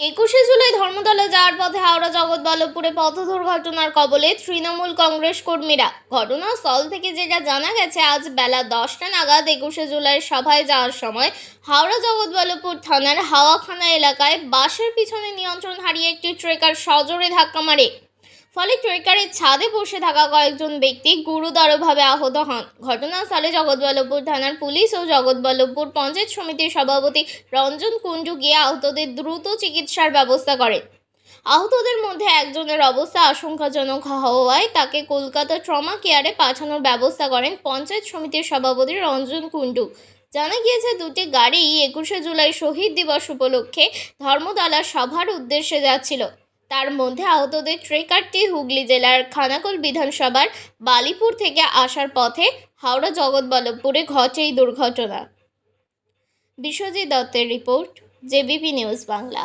একুশে জুলাই ধর্মতলা যাওয়ার পথে হাওড়া জগৎবল্লভপুরে পথ দুর্ঘটনার কবলে তৃণমূল কংগ্রেস কর্মীরা। ঘটনাস্থল থেকে যেটা জানা গেছে, আজ বেলা দশটা নাগাদ একুশে জুলাই সভায় যাওয়ার সময় হাওড়া জগৎবল্লভপুর থানার হাওয়াখানা এলাকায় বাসের পিছনে নিয়ন্ত্রণ হারিয়ে একটি ট্রেকার সজোরে ধাক্কা মারে। ফলে ট্রেকারের ছাদে বসে থাকা কয়েকজন ব্যক্তি গুরুতরভাবে আহত হন। ঘটনাস্থলে জগৎবল্লভপুর থানার পুলিশ ও জগৎবল্লভপুর পঞ্চায়েত সমিতির সভাপতি রঞ্জন কুণ্ডু গিয়ে আহতদের দ্রুত চিকিৎসার ব্যবস্থা করেন। আহতদের মধ্যে একজনের অবস্থা আশঙ্কাজনক হওয়ায় তাকে কলকাতা ট্রমা কেয়ারে পাঠানোর ব্যবস্থা করেন পঞ্চায়েত সমিতির সভাপতি রঞ্জন কুণ্ডু জানা গিয়েছে, দুটি গাড়ি একুশে জুলাই শহীদ দিবস উপলক্ষে ধর্মতলা সভার উদ্দেশ্যে যাচ্ছিল। তার মধ্যে আহতদের ট্রেকারটি হুগলি জেলার খানাকুল বিধানসভার বালিপুর থেকে আসার পথে হাওড়া জগৎবল্লভপুরে ঘটে এই দুর্ঘটনা। বিশ্বজিৎ দত্তের রিপোর্ট, জেবিপি নিউজ বাংলা।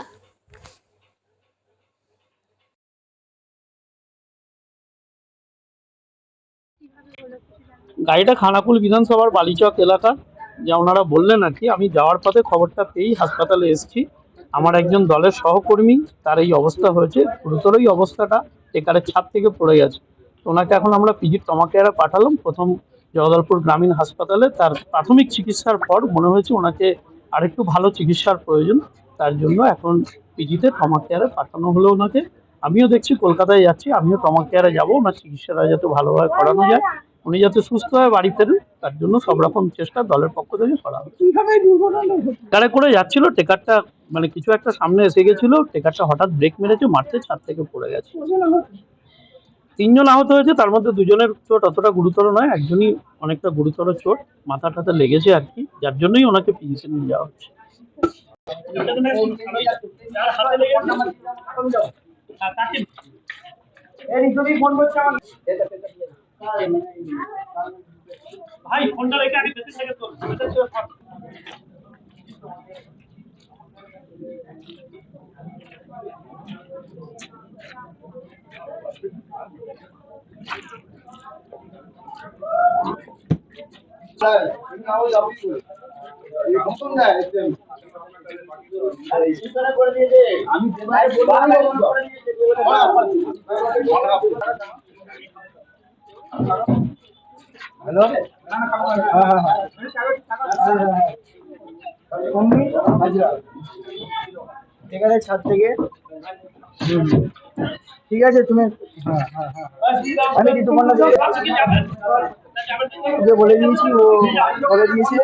গাড়িটা খানাকুল বিধানসভার বালিচক এলাকা, যা ওনারা বললেন আর কি, আমি যাওয়ার পথে খবরটা পেয়েই হাসপাতালে এসেছি। আমার একজন দলের সহকর্মী, তার এই অবস্থা হয়েছে। গুরুতরই অবস্থাটা টেকারের ছাদ থেকে পড়ে গেছে। ওনাকে এখন আমরা পিজির টমাকেয়ারে পাঠালাম। প্রথম জগদলপুর গ্রামীণ হাসপাতালে তার প্রাথমিক চিকিৎসার পর মনে হয়েছে ওনাকে আরেকটু ভালো চিকিৎসার প্রয়োজন। তার জন্য এখন পিজিতে টমা কেয়ারে পাঠানো হলো ওনাকে। আমিও দেখছি, কলকাতায় যাচ্ছি, আমিও টমা কেয়ারে যাব। ওনার চিকিৎসাটা যাতে ভালোভাবে করানো যায়। উনি যাতে সুস্থ হয়ে বাড়ি ফেরেন তার জন্য সব রকম চেষ্টা দলের পক্ষ থেকে করা টেকারে করে যাচ্ছিল টেকারটা মানে কিছু একটা সামনে এসে গেছিল টেকারটা হঠাৎ ব্রেক মেরেছে মারতে ছাদ থেকে পড়ে গেছে। তিনজন আহত হয়েছে তার মধ্যে দুজনের চোট অতটা গুরুতর নয় একজনই অনেকটা গুরুতর চোট মাথা টাথা লেগেছে আর কি যার জন্যই ওনাকে পিজিতে নিয়ে যাওয়া হচ্ছে। ভাই ফোনটা রেখে আগে বেঁচে থেকে তোল বেঁচে থেকে কর। হ্যালো হ্যাঁ হ্যাঁ ঠিক আছে, ছাদ থেকে। ঠিক আছে, তুমি আমি ঋতুপর্ণা থেকে ওকে বলে দিয়েছি, ও বলে দিয়েছে।